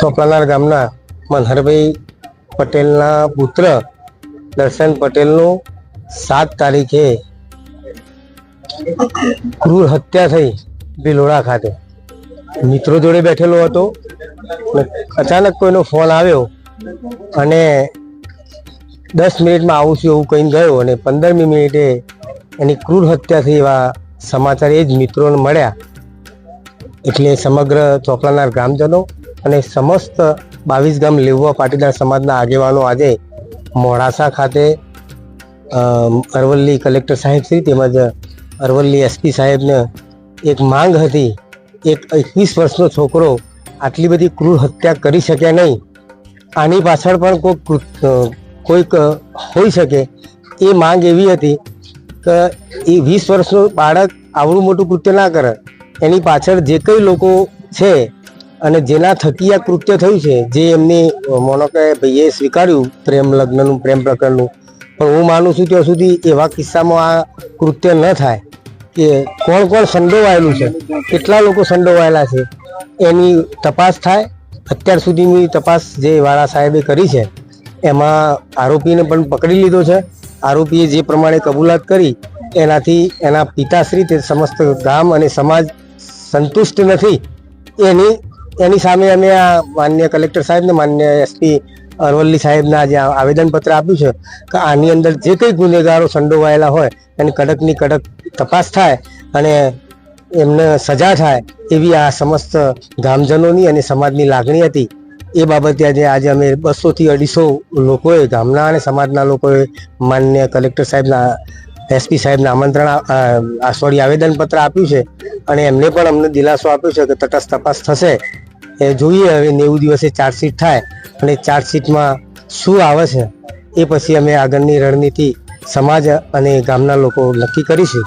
ચોપલાનાર ગામના મનહરભાઈ પટેલના પુત્ર દર્શન પટેલનું સાત તારીખે ક્રૂર હત્યા થઈ ભિલોડા ખાતે. મિત્રો જોડે બેઠેલો હતો અચાનક કોઈનો ફોન આવ્યો અને દસ મિનિટમાં આવું છું એવું કહીને ગયો અને પંદરમી મિનિટે એની ક્રૂર હત્યા થઈ એવા સમાચાર એ જ મિત્રોને મળ્યા. એટલે સમગ્ર ચોપલાનાર ગ્રામજનો અને સમસ્ત બાવીસ ગામ લેવવા પાટીદાર સમાજના આગેવાનો આજે મોડાસા ખાતે અરવલ્લી કલેક્ટર સાહેબ શ્રી તેમજ અરવલ્લી એસપી સાહેબને એક માંગ હતી, એક એકવીસ વર્ષનો છોકરો આટલી બધી ક્રૂર હત્યા કરી શકે નહીં, આની પાછળ પણ કૃત- કોઈક હોઈ શકે, એ માંગ એવી હતી કે એ વીસ વર્ષનું બાળક આવડું મોટું કૃત્ય ના કરે એની પાછળ જે કંઈ લોકો છે અને જેના થકી આ કૃત્ય થયું છે, જે એમની માનો ભાઈએ સ્વીકાર્યું પ્રેમ લગ્નનું, પ્રેમ પ્રકરણનું, પણ હું માનું છું ત્યાં સુધી એવા કિસ્સામાં આ કૃત્ય ન થાય કે કોણ કોણ સંડોવાયેલું છે, કેટલા લોકો સંડોવાયેલા છે, એની તપાસ થાય. અત્યાર સુધીની તપાસ જે વાળા સાહેબે કરી છે, એમાં આરોપીને પણ પકડી લીધો છે. આરોપીએ જે પ્રમાણે કબૂલાત કરી, એનાથી એના પિતાશ્રી તે સમસ્ત ગામ અને સમાજ સંતુષ્ટ નથી. એની એની સામે અમે આ માન્ય કલેક્ટર સાહેબને, માન્ય એસપી અરવલ્લી સાહેબના જે આવેદનપત્ર આપ્યું છે, કે આની અંદર જે કંઈ ગુનેગારો સંડોવાયેલા હોય એની કડકની કડક તપાસ થાય, અને એમને સજા થાય, એવી આ સમસ્ત ગામજનોની અને સમાજની લાગણી હતી. એ બાબતે આજે આજે અમે બસોથી અઢીસો લોકોએ, ગામના અને સમાજના લોકોએ માન્ય કલેક્ટર સાહેબના એસપી સાહેબને આમંત્રણ સોરી આવેદનપત્ર આપ્યું છે અને એમને પણ અમને દિલાસો આપ્યો છે કે તટસ્થ તપાસ થશે. એ જોઈએ હવે નેવું દિવસે ચાર્જશીટ થાય અને ચાર્જશીટમાં શું આવે છે એ પછી અમે આગળની રણનીતિ સમાજ અને ગામના લોકો નક્કી કરીશું.